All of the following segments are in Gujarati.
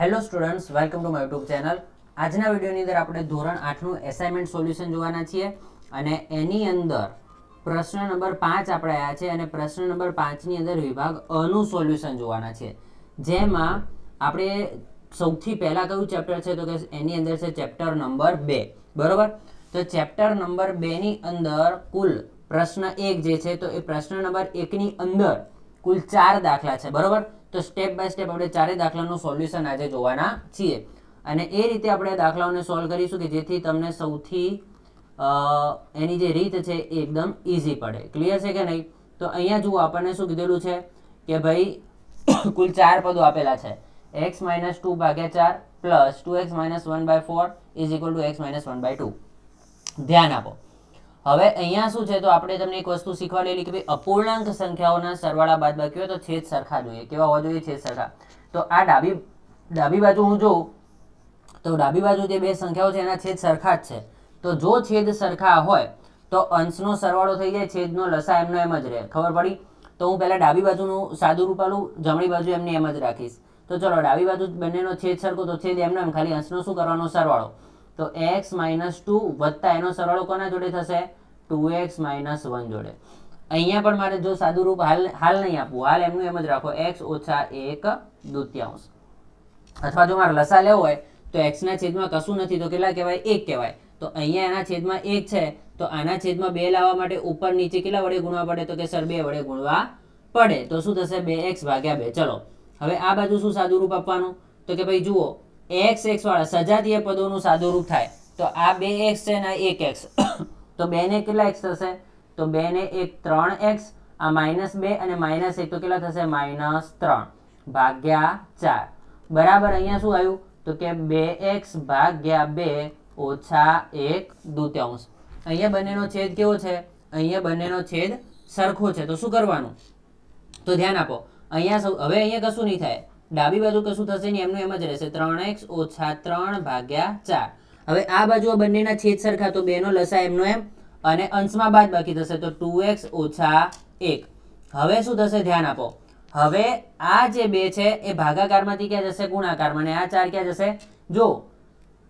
Hello students welcome to my YouTube channel આજના વિડીયોની અંદર આપણે ધોરણ આઠનું એસાઇનમેન્ટ સોલ્યુશન જોવાના છીએ અને એની અંદર પ્રશ્ન નંબર પાંચ આપણે આવ્યા છે અને પ્રશ્ન નંબર પાંચની અંદર વિભાગ અનું સોલ્યુશન જોવાના છે. જેમાં આપણે સૌથી પહેલાં કયું ચેપ્ટર છે તો કે એની અંદર છે ચેપ્ટર નંબર બે. બરોબર? તો ચેપ્ટર નંબર બેની અંદર કુલ પ્રશ્ન એક જે છે તો એ પ્રશ્ન નંબર એકની અંદર કુલ ચાર દાખલા છે. બરોબર? તો સ્ટેપ બાય સ્ટેપ આપણે ચારે દાખલાનું સોલ્યુશન આજે જોવાના છીએ. અને એ રીતે આપણે દાખલાઓને સોલ્વ કરીશું કે જેથી તમને સૌથી એની જે રીત છે એ એકદમ ઇઝી પડે. ક્લિયર છે કે નહીં? તો અહીંયા જુઓ, આપણને શું કીધેલું છે કે ભાઈ, કુલ ચાર પદો આપેલા છે. એક્સ માઇનસ ટુ ભાગ્યા ચાર plus two x minus one by four is equal to x minus one by two ધ્યાન આપો. હવે અહીંયા શું છે? તો આપણે તમને એક વસ્તુ શીખવાડેલી કે ભાઈ, અપૂર્ણાંક સંખ્યાઓના સરવાળા બાદબાકી હોય તો છેદ સરખા જોઈએ. કેવા હોવા જોઈએ? છેદ સરખા. તો આ ડાબી ડાબી બાજુ હું જોઉં, તો ડાબી બાજુ જે બે સંખ્યાઓ છે, એના છેદ સરખા જ છે. તો જો છેદ સરખા હોય, તો અંશનો સરવાળો થઈ જાય, છેદનો લસા એમનો એમ જ રહે. ખબર પડી? તો હું પહેલાં ડાબી બાજુનું સાદું રૂપ આલું, જમણી બાજુ એમની એમ જ રાખીશ. તો ચલો, ડાબી બાજુ બંનેનો છેદ સરખો, તો છેદ એમનો એમ. ખાલી અંશનો શું કરવાનો? સરવાળો. તો એક્સ માઇનસ ટુ વત્તા એનો સરવાળો કોના જોડે થશે? ટુ એક્સ માઇનસ વન જોડે. અહીંયા પણ મારે જો સાદું રૂપ હાલ હાલ નહીં આપવું, હાલ એમનું એમ જ રાખો એક્સ ઓછા એક દૂત્યાંશ. અથવા જો મારે લસા લેવો હોય, તો એક્સના છેદમાં કશું નથી, તો કેટલા કહેવાય? એક કહેવાય. તો અહીંયા એના છેદમાં એક છે, તો આના છેદમાં બે લાવવા માટે ઉપર નીચે કેટલા વડે ગુણવા પડે? તો કે સર, બે વડે ગુણવા પડે. તો શું થશે? બે એક્સ ભાગ્યા બે. ચલો, હવે આ બાજુ શું સાદું રૂપ આપવાનું? તો કે ભાઈ જુઓ એક્સ એક્સ વાળા સજાતીય પદોનું સાદું રૂપ થાય. તો આ બે એક્સ છે ને એક એક્સ તો બે ને કેટલા એક્સ થશે? તો બે ને એક ત્રણ એક્સ આ માઇનસ બે અને માઇનસ એક. તો કેટલા થશે? માઇનસ ત્રણ. ભાગ્યા ચાર. બરાબર અહીંયા શું આવ્યું? તો કે બે એક્સ ભાગ્યા બે ઓછા એક દૂત્યાંશ. અહીંયા બંનેનો છેદ કેવો છે? અહીંયા બંનેનો છેદ સરખો છે. તો શું કરવાનું? તો ધ્યાન આપો. અહીંયા હવે અહીંયા કશું નહીં થાય. ડાબી બાજુ કશું થશે નહીં, એમનું એમ જ રહેશે. ત્રણ એક્સ ઓછા ત્રણ ભાગ્યા ચાર. હવે આ બાજુ બંનેના છેદ સરખા, તો બેનો લસા એમનો એમ. અને અંશમાં બાદ બાકી થશે, તો ટુ એક્સ ઓછા એક. હવે શું થશે? ધ્યાન આપો. હવે આ જે બે છે, એ ભાગાકારમાંથી ક્યાં જશે? ગુણાકારમાં. અને આ ચાર ક્યાં જશે? જો,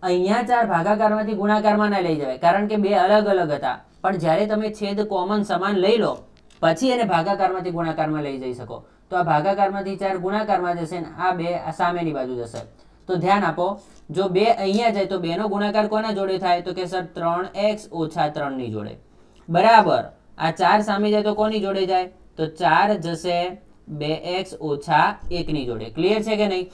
અહીંયા ચાર ભાગાકારમાંથી ગુણાકારમાં ના લઈ જવાય, કારણ કે બે અલગ અલગ હતા. પણ જ્યારે તમે છેદ કોમન સમાન લઈ લો, પછી એને ભાગાકારમાંથી ગુણાકારમાં લઈ જઈ શકો. તો આ ભાગાકારમાંથી ચાર ગુણાકારમાં જશે ને આ બે સામેની બાજુ જશે. તો ધ્યાન આપો, જો બે અહીંયા જાય તો બેનો ગુણાકાર કોના જોડે થાય? તો કે સર ત્રણ એક્સ ઓછા ત્રણની જોડે. બરાબર. આ ચાર સામે જાય તો કોની જોડે જાય? તો ચાર જશે બે એક્સ ઓછા એકની જોડે. ક્લિયર છે કે નહીં?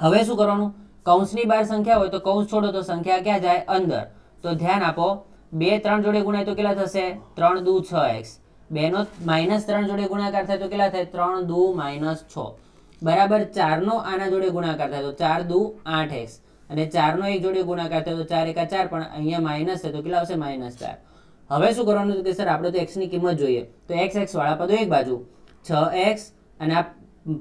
હવે શું કરવાનું? કૌંસની બાર સંખ્યા હોય તો કૌંસ છોડો તો સંખ્યા ક્યાં જાય? અંદર. તો ધ્યાન આપો, બે ત્રણ જોડે ગુણાય તો કેટલા થશે? ત્રણ દુ છ એક્સ. બેનો માઇનસ ત્રણ જોડે ગુણાકાર થાય તો કેટલા થાય? ત્રણ દુ માઇનસ છ. બરાબર ચારનો આના જોડે ગુણાકાર થાય તો ચાર દુ આઠ એક્સ. અને ચારનો એક જોડે ગુણાકાર થાય તો ચાર એકા ચાર, પણ અહીંયા માઇનસ છે તો કેટલા આવશે? માઇનસ ચાર. હવે શું કરવાનું કે સર, આપણે તો એક્સની કિંમત જોઈએ. તો એક્સ એક્સ વાળા પદો એક બાજુ. છ એક્સ અને આ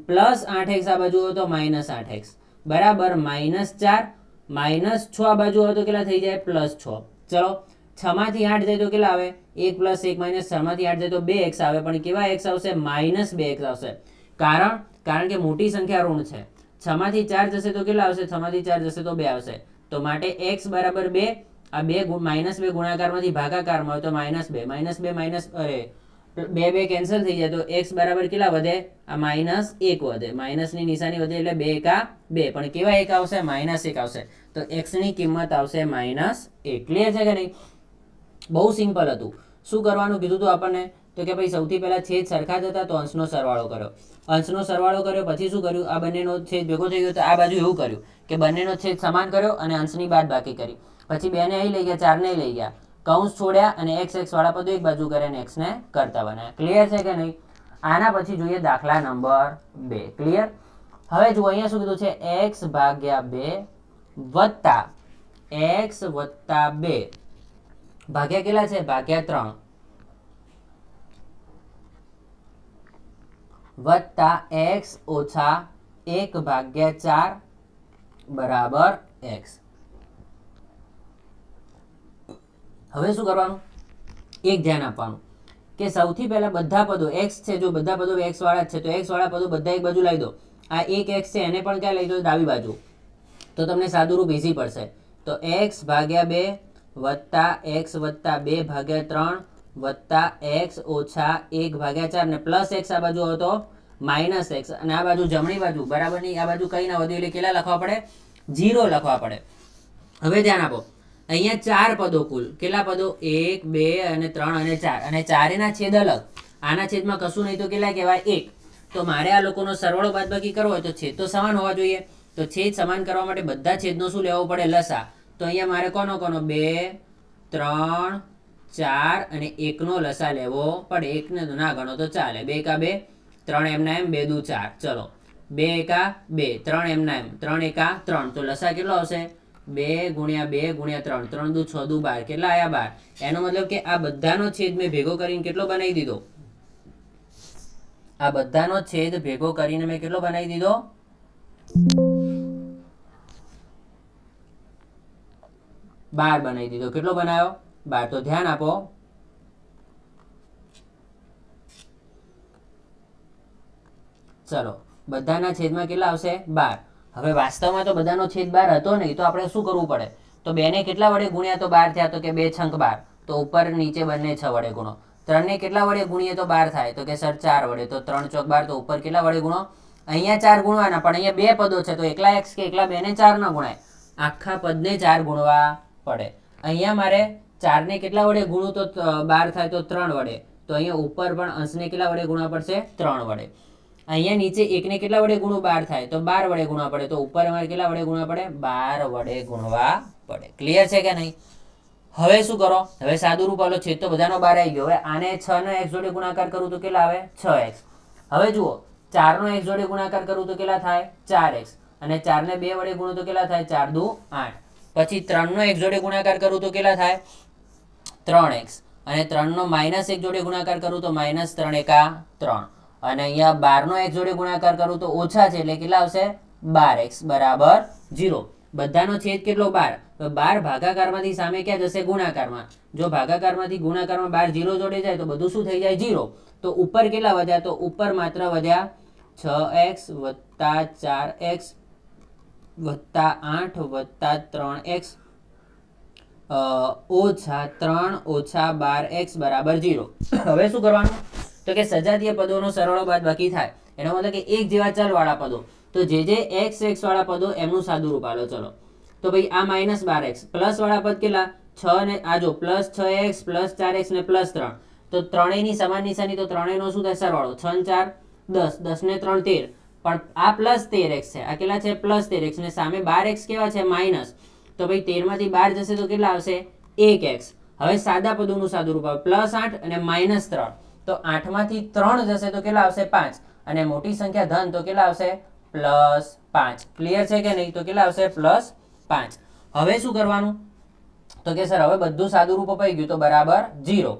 પ્લસ આઠ એક્સ આ બાજુ હોય તો માઇનસ આઠ એક્સ. બરાબર માઇનસ ચાર માઇનસ છ આ બાજુ હોય તો કેટલા થઈ જાય? પ્લસ છ. ચલો, છમાંથી આઠ જાય તો કેટલા આવે? એક પ્લસ એક માઇનસ છમાંથી આઠ જાય તો બે એક્સ આવે. પણ કેવા એક્સ આવશે? માઇનસ બે એક્સ આવશે. કારણ? કારણ કે મોટી સંખ્યા ઋણ છે. છમાંથી ચાર જશે તો કેટલા આવશે? છમાંથી ચાર જશે તો બે આવશે. તો માટે એક્સ બરાબર બે, આ બે માઇનસ બે ગુણાકારમાંથી ભાગાકારમાં હોય તો માઇનસ બે. માઇનસ બે, માઇનસ, અરે, બે બે કેન્સલ થઈ જાય તો એક્સ બરાબર કેટલા વધે? આ માઇનસ એક વધે. માઇનસની નિશાની વધે એટલે બે એકા બે. પણ કેવા એક આવશે? માઇનસ એક આવશે. તો એક્સની કિંમત આવશે માઇનસ એક. ક્લિયર છે કે નહીં? બહુ સિમ્પલ હતું. શું કરવાનું? કીધું હતું આપણને તો કે ભાઈ, સૌથી પહેલાં છેદ સરખા જ હતા, તો અંશનો સરવાળો કર્યો. અંશનો સરવાળો કર્યો, પછી શું કર્યું? આ બંનેનો છેદ ભેગો થઈ ગયો, તો આ બાજુ એવું કર્યું કે બંનેનો છેદ સમાન કર્યો અને અંશની બાદ બાકી કરી. પછી બેને અહીં લઈ ગયા ચારને લઈ ગયા. કૌંસ છોડ્યા અને એક્સ એક્સ વાળા પદો એક બાજુ કરે અને એક્સને કરતા બનાવ્યા. ક્લિયર છે કે નહીં? આના પછી જોઈએ દાખલા નંબર બે. ક્લિયર હવે જુઓ, અહીંયા શું કીધું છે? એક્સ ભાગ્યા બે વત્તા એક્સ વત્તા બે. ભાગ્યા કેટલા છે? ભાગ્યા ત્રણ. વત્તા એક્સ ઓછા એક ભાગ્યા ચાર બરાબર એક્સ. હવે શું કરવાનું? એક ધ્યાન આપવાનું કે સૌથી પહેલા બધા પદો એક્સ છે, જો બધા પદો એક્સ વાળા છે, તો એક્સ વાળા પદો બધા એક બાજુ લાવી દો. આ એક એક્સ છે, એને પણ ક્યાં લઈ દો? ડાબી બાજુ. તો તમને સાદુરૂપ ઇઝી પડશે. તો એક્સ ભાગ્યા બે વત્તા એક્સ વત્તા બે ભાગ્યા ત્રણ, વત્તા એક્સ ઓછા એક ભાગ્યા ચાર ને પ્લસ એક્સ આ બાજુ હતો માઇનસ એક્સ. અને આ બાજુ જમણી બાજુ, બરાબર નહીં? આ બાજુ કઈ ના વધુ એટલે કેટલા લખવા પડે? જીરો લખવા પડે. હવે ધ્યાન આપો. અહીંયા ચાર પદો કુલ. કેટલા પદો? એક, બે અને ત્રણ અને ચાર. અને ચારેના છેદ અલગ. આના છેદમાં કશું નહીં તો કેટલા કહેવાય? એક. તો મારે આ લોકોનો સરવાળો બાદબાકી કરવો હોય તો છેદ તો સમાન હોવા જોઈએ. તો છેદ સમાન કરવા માટે બધા છેદનો શું લેવો પડે? લસા. તો અહીંયા મારે કોનો કોનો? બે, ત્રણ, ચાર અને એકનો લસા લેવો પડે. એકને ના ગણો તો ચાલે. બે એકા બે, ત્રણ એમના એમ, બે દુ ચાર. ચલો. બે એકા બે, ત્રણ એમના એમ. ત્રણ એકા ત્રણ. તો લસા કેટલો આવશે? બે ગુણ્યા બે ગુણ્યા ત્રણ. ત્રણ દુ છ, દુ બાર. કેટલા આયા બાર? એનો મતલબ કે આ બધાનો છેદ મેં ભેગો કરીને કેટલો બનાવી દીધો? આ બધાનો છેદ ભેગો કરીને મેં કેટલો બનાવી દીધો? બાર બનાવી દીધો. કેટલો બનાવ્યો બાર. તો ધ્યાન આપો. ચલો, બધાના છેદમાં કેટલા આવશે? બાર. હવે વાસ્તવમાં તો બધાનો છેદ બાર હતો નહીં તો આપણે શું કરવું પડે? તો બેને કેટલા વડે ગુણ્યા તો બાર થયા? તો કે બે છંક બાર. તો ઉપર નીચે બંને છ વડે ગુણો. ત્રણને કેટલા વડે ગુણીએ તો બાર થાય? તો કે સર ચાર વડે. તો ત્રણ ચોક બાર, તો ઉપર કેટલા વડે ગુણો? અહીંયા ચાર ગુણવાના, પણ અહીંયા બે પદો છે. તો એકલા એક્સ કે એકલા બેને ચાર ન ગુણાય. આખા પદને ચાર ગુણવા. પડે. અહીંયા મારે ચારને કેટલા વડે ગુણું તો બાર થાય તો ત્રણ વડે. તો અહીંયા ઉપર પણ અંશને કેટલા વડે ગુણવા પડશે? ત્રણ વડે. અહીંયા નીચે એકને કેટલા વડે ગુણું બાર થાય? તો બાર વડે ગુણવા પડે. તો ઉપર અમારે કેટલા વડે ગુણવા પડે? બાર વડે ગુણવા પડે. ક્લિયર છે કે નહીં? હવે શું કરો? હવે સાદું રૂપ આવેલો છેદ તો બધાનો બાર આવી ગયો. હવે આને છ નો એક્સ જોડે ગુણાકાર કરું તો કેટલા આવે? છ એક્સ હવે જુઓ ચાર નો એક્સ જોડે ગુણાકાર કરું તો કેટલા થાય? ચાર એક્સ અને ચાર ને બે વડે ગુણું તો કેટલા થાય? ચાર દુ આઠ. પછી ત્રણનો એક જોડે ગુણાકાર કરું તો કેટલા થાય? ત્રણ એક્સ. અને ત્રણનો માઇનસ એક જોડે ગુણાકાર કરું તો માઇનસ ત્રણ એકા ત્રણ. અને અહીંયા બારનો એક જોડે ગુણાકાર કરું તો ઓછા છે એટલે કેટલા આવશે? બાર એક્સ બરાબર જીરો બધાનો છેદ કેટલો? બાર. તો બાર ભાગાકારમાંથી સામે ક્યાં જશે? ગુણાકારમાં. જો ભાગાકારમાંથી ગુણાકારમાં બાર ઝીરો જોડે જાય તો બધું શું થઈ જાય? ઝીરો. તો ઉપર કેટલા વધ્યા? તો ઉપર માત્ર વધ્યા છ એક્સ વત્તા ચાર એક્સ વત્તા આઠ વત્તા ત્રણ એક્સ ઓછા ત્રણ ઓછા બાર એક્સ બરાબર જીરો હવે શું કરવાનું? તો કે સજાતીય પદોનો સરવાળો બાદ બાકી થાય. એનો મતલબ કે એક જેવા ચલવાળા પદો. તો જે જે એક્સ એક્સ વાળા પદો એમનું સાદું રૂપ આલો, ચલો. તો ભાઈ આ માઇનસ બાર એક્સ. પ્લસ વાળા પદ કેટલા? છ ને, આ જો, પ્લસ છ એક્સ, પ્લસ ચાર એક્સ ને પ્લસ ત્રણ. તો ત્રણેયની સમાન નિશાની તો ત્રણેયનો શું થાય? સરવાળો. છ ચાર, દસ. દસ ને ત્રણ, તેર. પણ આ પ્લસ તેર એક્સ છે. આ કેટલા છે? પ્લસ તેર એક્સ ને સામે બાર એક્સ કેવા છે? માઇનસ તો ભાઈ તેરમાંથી બાર જશે તો કેટલા આવશે? એક એક્સ હવે સાદા પદોનું સાદું રૂપ આવે. પ્લસ આઠ અને માઇનસ ત્રણ. તો આઠમાંથી ત્રણ જશે તો કેટલા આવશે? પાંચ. અને મોટી સંખ્યા ધન તો કેટલા આવશે? પ્લસ પાંચ. ક્લિયર છે કે નહીં? તો કેટલા આવશે? પ્લસ પાંચ. હવે શું કરવાનું? તો કે સર, હવે બધું સાદું રૂપ અપાઈ ગયું તો બરાબર જીરો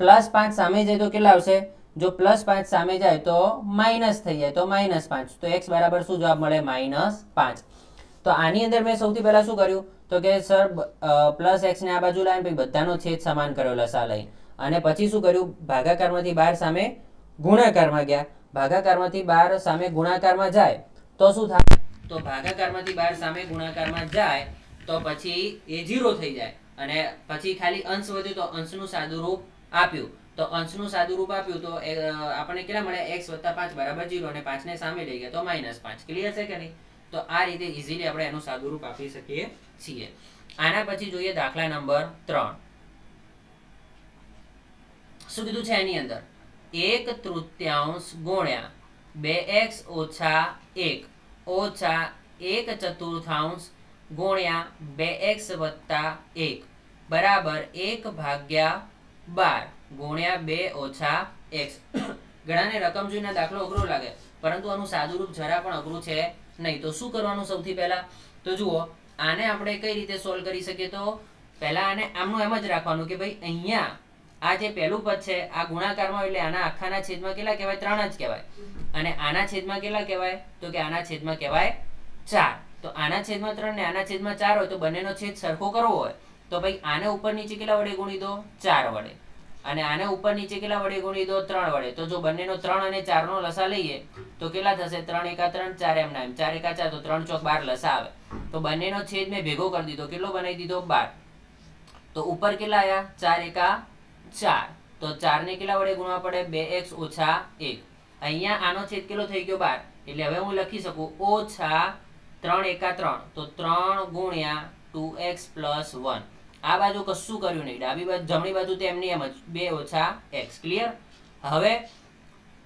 પ્લસ પાંચ સામે જાય તો કેટલા આવશે? જો પ્લસ પાંચ સામે જાય તો માઇનસ થઈ જાય, તો માઇનસ પાંચ. તો એક્સ બરાબર શું જવાબ મળે? માઇનસ પાંચ. તો આની અંદર મેં સૌથી પહેલા શું કર્યું? તો કે સર પ્લસ એક્સ ને આ બાજુ લાવીને પછી બધાનો છેદ સમાન કર્યો લસા લઈ. અને પછી શું કર્યું? ભાગાકારમાંથી બાર સામે ગુણાકારમાં ગયા. ભાગાકારમાંથી બાર સામે ગુણાકારમાં જાય, તો શું થાય? તો ભાગાકારમાંથી બાર સામે ગુણાકારમાં જાય, તો પછી એ જીરો થઈ જાય. અને પછી ખાલી અંશ વધ્યો તો અંશનું સાદું રૂપ આપ્યું. તો અંશનું સાદું રૂપ આપ્યું તો આપણને કેટલા મળે એક્સ વત્તા પાંચ બરાબર જીરો અને પાંચને સામે લઈ ગયા. તો માઇનસ પાંચ. ક્લિયર છે કે નહીં? તો આ રીતે ઇઝીલી આપણે એનું સાદું રૂપ આપી શકીએ છીએ. આના પછી જોઈએ દાખલા નંબર ત્રણ. શું કીધું છે એની અંદર? એક તૃતીયાંશ ગુણ્યા બે એક્સ ઓછા એક. ઓછા એક ચતુર્થાંશ ગુણ્યા બે એક્સ વત્તા એક. બરાબર એક ભાગ્યા બાર. ગુણ્યા બે ઓછા એક્સ. ઘણાને રકમ જોઈને દાખલો અઘરો લાગે, પરંતુ આનું સાદું રૂપ જરા પણ અઘરું છે નહીં. તો શું કરવાનું સૌથી પહેલા? તો જુઓ, આને આપણે કઈ રીતે સોલ્વ કરી શકીએ તો? પહેલા આને આમનું એમ જ રાખવાનું કે ભાઈ અહીંયા આ જે પહેલું પદ છે, આ ગુણાકારમાં એટલે આના આખાના છેદમાં કેટલા કહેવાય? ત્રણ જ કહેવાય. અને આના છેદમાં કેટલા કહેવાય? તો કે આના છેદમાં કહેવાય ચાર. તો આના છેદમાં ત્રણ ને આના છેદમાં ચાર હોય તો બંનેનો છેદ સરખો કરવો હોય. તો ભાઈ આને ઉપર નીચે કેટલા વડે ગુણી દો? ચાર વડે. અને આને ઉપર નીચે કેટલા વડે ગુણી દો ત્રણ વડે. તો જો બંનેનો ત્રણ અને ચારનો લસા લઈએ, તો કેટલા થશે? ત્રણ એકા ત્રણ, ચાર એમ ચાર એકા ચાર, તો ત્રણ ચોક બાર લસા આવે. તો બંનેનો છેદ મેં ભેગો કરી દીધો. કેટલો બનાવી દીધો? બાર. તો ઉપર કેટલા આવ્યા ચાર એકા ચાર. તો ચાર ને કેટલા વડે ગુણવા પડે? બે એક્સ ઓછા એક. અહીંયા આનો છેદ કેટલો થઈ ગયો? બાર. એટલે હવે હું લખી શકું, ઓછા ત્રણ એકા ત્રણ. તો ત્રણ ગુણ્યા ટુ એક્સ પ્લસ વન. આ બાજુ કશું કર્યું નહીં. ડાબી બાજુ, જમણી બાજુ તો એમની એમ જ. બે ઓછા એક્સ ક્લિયર હવે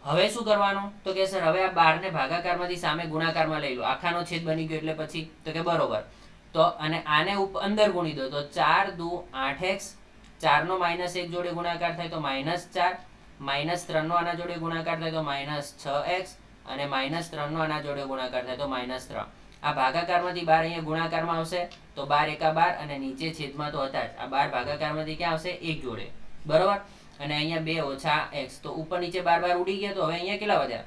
હવે શું કરવાનું? તો કે સર, હવે આ બારને ભાગાકારમાંથી સામે ગુણાકારમાં લઈ લો. આખાનો છેદ બની ગયો એટલે પછી તો કે બરોબર. તો અને આને અંદર ગુણી દો. તો ચાર દુ આઠ એક્સ ચારનો માઇનસ એક જોડે ગુણાકાર થાય તો માઇનસ ચાર. માઇનસ ત્રણનો આના જોડે ગુણાકાર થાય તો માઇનસ છ એક્સ અને માઇનસ ત્રણનો આના જોડે ગુણાકાર થાય તો માઇનસ ત્રણ. આ ભાગાકારમાંથી બાર અહીંયા ગુણાકારમાં આવશે, તો બાર એકા બાર અને નીચે છેદમાં તો હતા જ. આ બાર ભાગાકારમાંથી ક્યાં આવશે? એક જોડે. બરોબર? અને અહીંયા બે ઓછા એક્સ તો ઉપર નીચે બાર બાર ઉડી ગયા, તો હવે અહીંયા કેટલા વધ્યા?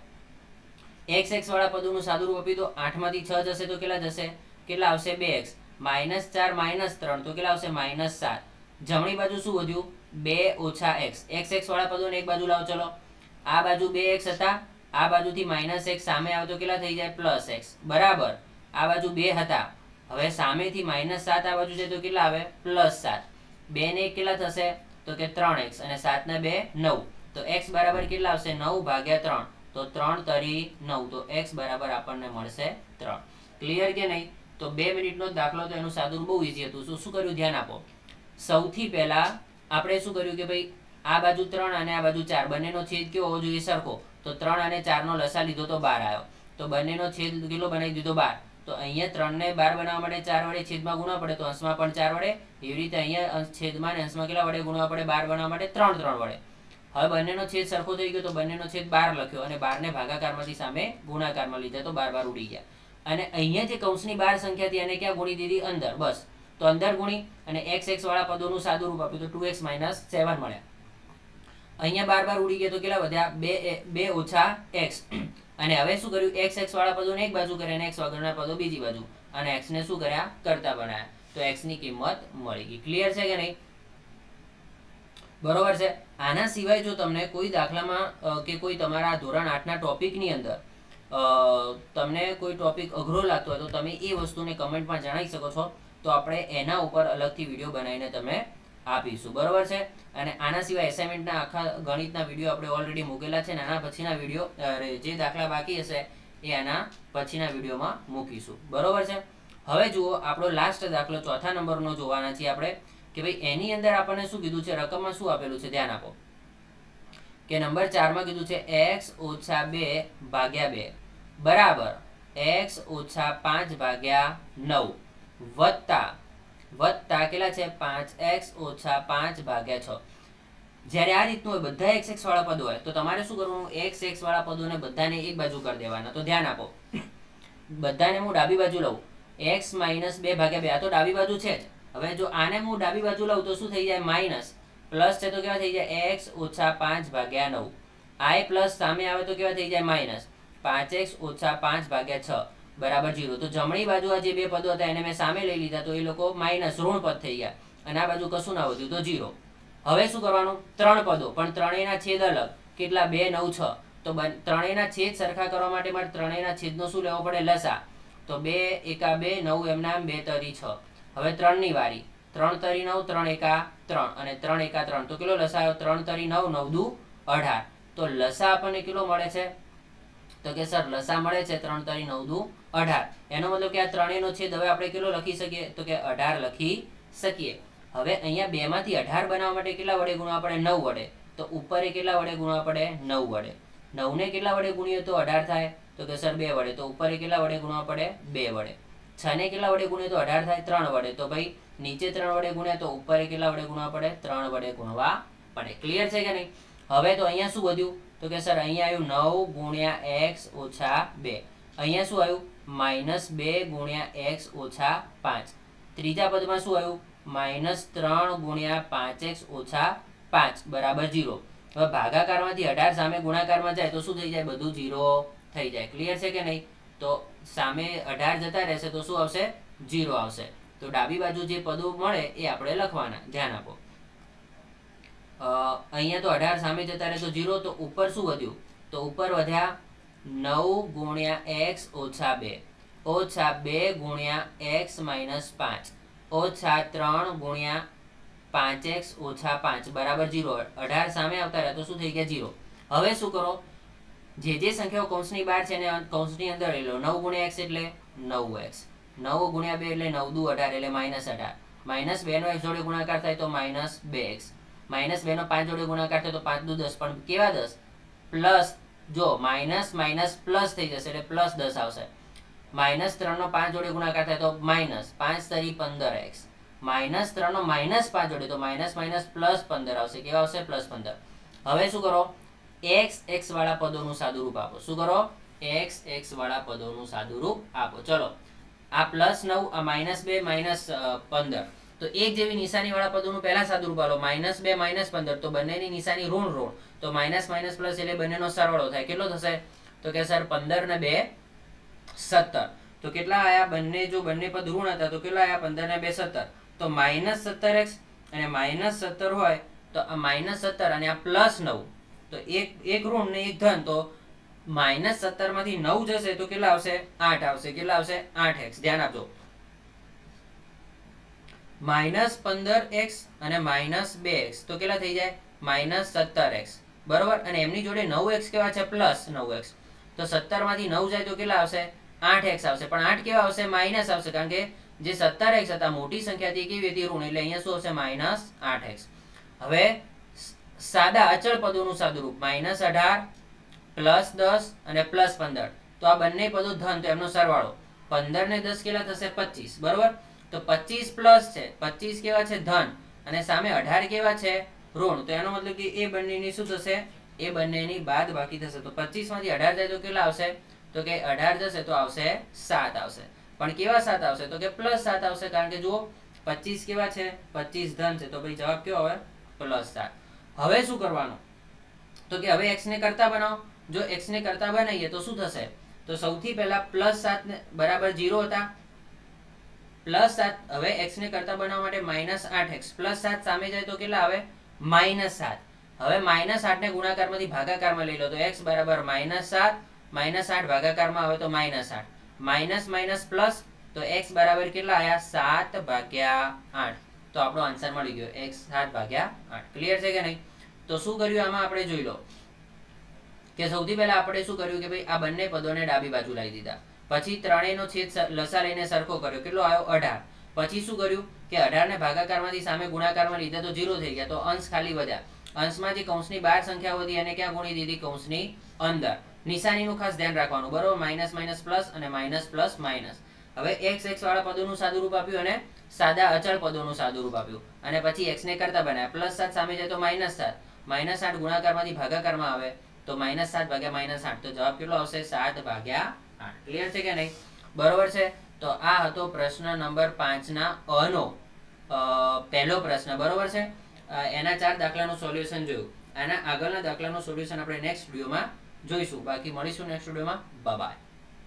એક્સ એક્સ વાળા પદોનું સાદુરૂપ આપ્યું તો આઠમાંથી છ જશે તો કેટલા જશે? કેટલા આવશે? બે એક્સ માઇનસ ચાર, માઇનસ ત્રણ, તો કેટલા આવશે? માઇનસ સાત. જમણી બાજુ શું વધ્યું? બે ઓછા એક્સ એક્સ એક્સ વાળા પદોને એક બાજુ લાવો, ચલો. આ બાજુ બે એક્સ હતા. આ બાજુથી માઇનસ એક્સ સામે આવે તો કેટલા થઈ જાય? પ્લસ એક્સ બરાબર? આ બાજુ બે હતા. હવે સામેથી માઇનસ સાત આ બાજુ છે તો કેટલા આવે? પ્લસ સાત. બે ને એક કેટલા થશે? તો કે ત્રણ એક્સ. અને સાત ને બે નવ. તો એક્સ બરાબર કેટલા આવશે? નવ ભાગ્યા ત્રણ. તો ત્રણ તરી નવ. તો એક્સ બરાબર આપણને મળશે ત્રણ. ક્લિયર કે નહીં? તો બે મિનિટનો દાખલો તો એનું સાદું બહુ ઈઝી હતું. શું શું કર્યું? ધ્યાન આપો. સૌથી પહેલા આપણે શું કર્યું કે ભાઈ, આ બાજુ ત્રણ અને આ બાજુ ચાર. બંનેનો છેદ કેવો હોવો જોઈએ? સરખો. તો ત્રણ અને ચારનો લસા લીધો તો બાર આવ્યો. તો બંનેનો છેદ કેટલો બનાવી દીધો? બાર. તો અહીંયા ત્રણને બાર બનાવવા માટે ચાર વડે છેદમાં ગુણવા પડે, તો અંશમાં પણ ચાર વડે. એવી રીતે અહીંયા છેદમાં અને અંશમાં કેટલા વડે ગુણવા પડે? બાર બનાવવા માટે ત્રણ ત્રણ વડે. હવે બંનેનો છેદ સરખો થઈ ગયો, તો બંનેનો છેદ બાર લખ્યો અને બારને ભાગાકારમાંથી સામે ગુણાકારમાં લીધા, તો બાર બાર ઉડી ગયા. અને અહીંયા જે કૌંસની બાર સંખ્યા હતી, એને ક્યાં ગુણી દીધી? અંદર. બસ. તો અંદર ગુણી અને એક્સ એક્સ વાળા પદોનું સાદું રૂપ આપ્યું, તો ટુ એક્સ માઇનસ સેવન મળ્યા. અહીંયા બાર બાર ઉડી ગયા, તો કેટલા વધ્યા? બે બે ઓછા એક્સ અને હવે શું કર્યું? એક્સ એક્સ વાળા પદોને એક બાજુ કર્યા અને એક્સ વગરના પદો બીજી બાજુ. અને એક્સ ને શું કર્યા? કરતા બનાવ્યા તો એક્સની કિંમત મળી ગઈ. ક્લિયર છે કે નહીં? બરોબર છે? આના સિવાય જો તમને કોઈ દાખલામાં કે કોઈ તમારા ધોરણ આઠના ટોપિકની અંદર તમને કોઈ ટોપિક અઘરો લાગતો હોય તો તમે એ વસ્તુને કમેન્ટમાં જણાવી શકો છો. તો આપણે એના ઉપર અલગથી વીડિયો બનાવીને તમે આપીશું, બરોબર છે? અને આના સિવાય એસાઇનમેન્ટના આખા ગણિતના વીડિયો આપણે ઓલરેડી મૂકેલા છે અને આના પછીના વીડિયો જે દાખલા બાકી હશે, એ આના પછીના વિડીયોમાં મૂકીશું. બરોબર છે? હવે જુઓ, આપણો લાસ્ટ દાખલો ચોથા નંબરનો જોવાના છીએ આપણે, કે ભાઈ, એની અંદર આપણને શું કીધું છે? રકમમાં શું આપેલું છે? ધ્યાન આપો. કે નંબર ચારમાં કીધું છે એક્સ ઓછા બે ભાગ્યા બે. બરાબર. એક્સ ઓછા પાંચ ભાગ્યા નવ. વત્તા વત્તા કેટલા છે? પાંચ એક્સ ઓછા પાંચ ભાગ્યા છ. જ્યારે આ રીતનું હોય, બધા એક્સ એક્સ વાળા પદો હોય, તો તમારે શું કરવાનું? એક્સ એક્સ વાળા પદોને બધાને એક બાજુ કરી દેવાના. તો ધ્યાન આપો. બધાને હું ડાબી બાજુ લઉં. એક્સ માઇનસ બે ભાગ્યા બે. આ તો ડાબી બાજુ છે જ. હવે જો આને હું ડાબી બાજુ લઉં, તો શું થઈ જાય? માઇનસ. પ્લસ છે તો કેવા થઈ જાય? એક્સ ઓછા પાંચ ભાગ્યા નવ. આ પ્લસ સામે આવે તો કેવા થઈ જાય? માઇનસ. પાંચ એક્સ ઓછા પાંચ ભાગ્યા છ. બરાબર જીરો તો જમણી બાજુ આ જે બે પદો હતા એને મેં સામે લઈ લીધા, તો એ લોકો માઇનસ ઋણ પદ થઈ ગયા. અને આ બાજુ કશું ના વધ્યું, તો જીરો હવે શું કરવાનું? ત્રણ પદો. પણ ત્રણેયના છેદ અલગ. કેટલા? બે, નવ, છ. તો ત્રણેયના છેદ સરખા કરવા માટે મારે ત્રણેયના છેદનો શું લેવો પડે? લસા. તો બે, એકા, બે, નવ, એમના એમ બે તરી, છ. હવે ત્રણની વારી. ત્રણ તરી, નવ, ત્રણ એકા, ત્રણ. અને ત્રણ એકા, ત્રણ. તો કેટલો લસા આવ્યો ત્રણ તરી, નવ નવ દુ અઢાર. તો લસા આપણને કેટલો મળે છે? તો કે સર, લસા મળે છે ત્રણ તરી નવ દુ અઢાર. એનો મતલબ કે આ ત્રણેયનો છેદ હવે આપણે કેટલો લખી શકીએ? તો કે અઢાર લખી શકીએ. હવે અહીંયા બે માંથી અઢાર બનાવવા માટે કેટલા વડે ગુણવા પડે? નવ વડે. તો ઉપર કેટલા વડે ગુણવા પડે? નવ વડે. નવને કેટલા વડે ગુણીએ તો અઢાર થાય? તો કે સર, બે વડે. તો ઉપર કેટલા વડે ગુણવા પડે? બે વડે. છ ને કેટલા વડે ગુણીએ તો અઢાર થાય? ત્રણ વડે. તો ભાઈ, નીચે ત્રણ વડે ગુણ્યા તો ઉપર કેટલા વડે ગુણવા પડે? ત્રણ વડે ગુણવા પડે. ક્લિયર છે કે નહીં? હવે તો અહીંયા શું વધ્યું? તો કે સર, અહીંયા આવ્યું નવ ગુણ્યા એક્સ ઓછા બે. અહીંયા શું આવ્યું? માઇનસ બે ગુણ્યા એક્સ ઓછા પાંચ. ત્રીજા પદમાં શું આવ્યું? માઇનસ ત્રણ ગુણ્યા પાંચ એક્સ ઓછા પાંચ. બરાબર જીરો. હવે ભાગાકારમાંથી અઢાર સામે ગુણાકારમાં જાય તો શું થઈ જાય? બધું જીરો થઈ જાય. ક્લિયર છે કે નહીં? તો સામે અઢાર જતા રહેશે તો શું આવશે? જીરો આવશે. તો ડાબી બાજુ જે પદો મળે એ આપણે લખવાના. ધ્યાન આપો. અહીંયા તો અઢાર સામે જતા રહે તો જીરો તો ઉપર શું વધ્યું? તો ઉપર વધ્યા નવ ગુણ્યા એક્સ ઓછા બે. ઓછા બે ગુણ્યા એક્સ માઇનસ પાંચ. ઓછા ત્રણ ગુણ્યા પાંચ એક્સ ઓછા પાંચ. બરાબર જીરો અઢાર સામે આવતા રહ્યા તો શું થઈ ગયા? જીરો હવે શું કરો? જે જે સંખ્યાઓ કૌંસની બહાર છે એને કૌંસની અંદર લઈ લો. નવ ગુણ્યા એક્સ એટલે નવ એક્સ. નવ ગુણ્યા બે એટલે નવ દુ અઢાર એટલે માઇનસ અઢાર. માઇનસ બે નો એક્સ જોડે ગુણાકાર થાય તો માઇનસ બે એક્સ. માઇનસ બે નો પાંચ જોડે ગુણાકાર થયો તો પાંચ દુ દસ. પણ કેવા દસ? પ્લસ, જો માઇનસ માઇનસ પ્લસ થઈ જશે એટલે પ્લસ દસ આવશે. માઇનસ ત્રણનો પાંચ જોડે ગુણાકાર થાય તો માઇનસ પાંચ તરી પંદર એક્સ. માઇનસ ત્રણનો માઇનસ પાંચ જોડે તો માઇનસ માઇનસ પ્લસ પંદર આવશે. કેવા આવશે? પ્લસ પંદર. હવે શું કરો? એક્સ એક્સ વાળા પદોનું સાદુરૂપ આપો. શું કરો? એક્સ એક્સ વાળા પદોનું સાદુરૂપ આપો. ચલો. આ પ્લસ નવ, આ માઇનસ બે માઇનસ પંદર. તો એક જેવી નિશાની વાળા પદોનું પહેલા સાદુરૂપ આલો. માઇનસ બે, માઇનસ પંદર, તો બંનેની નિશાની ઋણ ઋણ. તો માઇનસ માઇનસ પ્લસ એટલે બંનેનો સરવાળો થાય. કેટલો થશે? તો કે સર, પંદર ને બે, સત્તર. તો કેટલા આયા? બંને, જો બંને પદ ઋણ હતા, તો કેટલા આયા? પંદર ને બે, સત્તર. તો માઇનસ સત્તર એક્સ અને માઇનસ સત્તર હોય, તો આ માઇનસ સત્તર અને આ પ્લસ નવ. તો એક એક ઋણ ને એક ધન, તો માઇનસ સત્તરમાંથી નવ જશે, તો કેટલા આવશે? આઠ આવશે. કેટલા આવશે? આઠ એક્સ. ધ્યાન આપજો. માઇનસ પંદર એક્સ અને માઇનસ બે એક્સ. તો કેટલા થઈ જાય? માઇનસ સત્તર એક્સ. બરોબર? અને એમની જોડે નવ એક્સ કેવા છે? પ્લસ નવ એક્સ. તો સત્તરમાંથી નવ જાય તો કેટલા આવશે? આઠ એક્સ આવશે. પણ આઠ કેવા આવશે? માઇનસ આવશે. કારણ કે જે સત્તર એક્સ હતા, મોટી સંખ્યાથી કેવી હતી? ઋણ. એટલે અહીંયા શું આવશે? માઇનસ આઠ એક્સ. હવે સાદા અચળ પદોનું સાદુરૂપ માઇનસ અઢાર, પ્લસ દસ અને પ્લસ પંદર. તો આ બંને પદો ધન. તો એમનો સરવાળો. પંદર ને દસ કેટલા થશે? પચીસ. બરોબર? તો પચીસ પ્લસ છે. પચીસ કેવા છે? ધન. અને સામે અઢાર કેવા છે? ઋણ. તો એનો મતલબ કે એ બંનેની શું થશે? એ બંનેની બાદ બાકી થશે. તો પચીસમાંથી અઢાર જાય તો કેટલા આવશે? તો કે અઢાર જશે તો આવશે સાત આવશે. પણ કેવા સાત આવશે? તો કે પ્લસ સાત આવશે. કારણ કે જુઓ, પચીસ કેવા છે? પચીસ ધન છે. તો ભાઈ જવાબ કયો આવે? પ્લસ સાત. હવે શું કરવાનું? તો કે હવે x ને કરતા બનાવો. જો x ને કરતા બનાવીએ તો શું થશે? તો સૌથી પહેલા પ્લસ સાત ને બરાબર જીરો હતા. પ્લસ સાત, હવે એક્સ ને કરતા બનાવવા માટે માઇનસ આઠ એક્સ પ્લસ સાત સામે જાય તો કેટલા આવે? માઇનસ સાત. હવે માઇનસ આઠ ને ગુણાકારમાંથી ભાગાકારમાં લઈ લો તો એક્સ બરાબર માઇનસ સાત માઇનસ આઠ ભાગાકારમાં આવે તો માઇનસ આઠ. માઇનસ માઇનસ પ્લસ તો એક્સ બરાબર કેટલા આયા? સાત ભાગ્યા આઠ. તો આપણો આન્સર મળી ગયો. એક્સ સાત ભાગ્યા આઠ. ક્લિયર છે કે નહીં? તો શું કર્યું? આમાં આપણે જોઈ લો કે સૌથી પહેલા આપણે શું કર્યું કે ભાઈ આ બંને પદોને ડાબી બાજુ લાવી દીધા. પછી ત્રણેયનો છેદ લસા લઈને સરખો કર્યો. કેટલો આવ્યો? અઢાર. પછી શું કર્યું? કે અઢાર ને ભાગાકારમાંથી સામે ગુણાકારમાં લીધા તો જીરો થઈ ગયા. તો અંશ ખાલી વધ્યા. અંશમાં જે કૌંસની બાર સંખ્યા હતી, એને ક્યાં ગુણી દીધી? કૌંસની અંદર. નિશાનીનું ખાસ ધ્યાન રાખવાનું. બરોબર? માઇનસ માઇનસ, પ્લસ અને માઇનસ, પ્લસ, માઇનસ. હવે એક્સ એક્સ વાળા પદોનું સાદુરૂપ આપ્યું અને સાદા અચળ પદોનું સાદુરૂપ આપ્યું. અને પછી એક્સ ને કરતા બનાવ્યા. પ્લસ સાત સામે જાય તો માઇનસ સાત. માઇનસ આઠ ગુણાકારમાંથી ભાગાકારમાં આવે તો માઇનસ સાત ભાગ્યા માઇનસ આઠ. તો જવાબ કેટલો આવશે? સાત ભાગ્યા ક્લિયર છે કે નહીં? બરોબર છે? તો આ હતો પ્રશ્ન નંબર પાંચના અનો. પહેલો પ્રશ્ન, બરોબર છે? એના ચાર દાખલાનું સોલ્યુશન જોયું. આના આગળના દાખલાનું સોલ્યુશન આપણે નેક્સ્ટ વિડીયોમાં જોઈશું. બાકી મળીશું નેક્સ્ટ વિડીયોમાં બાય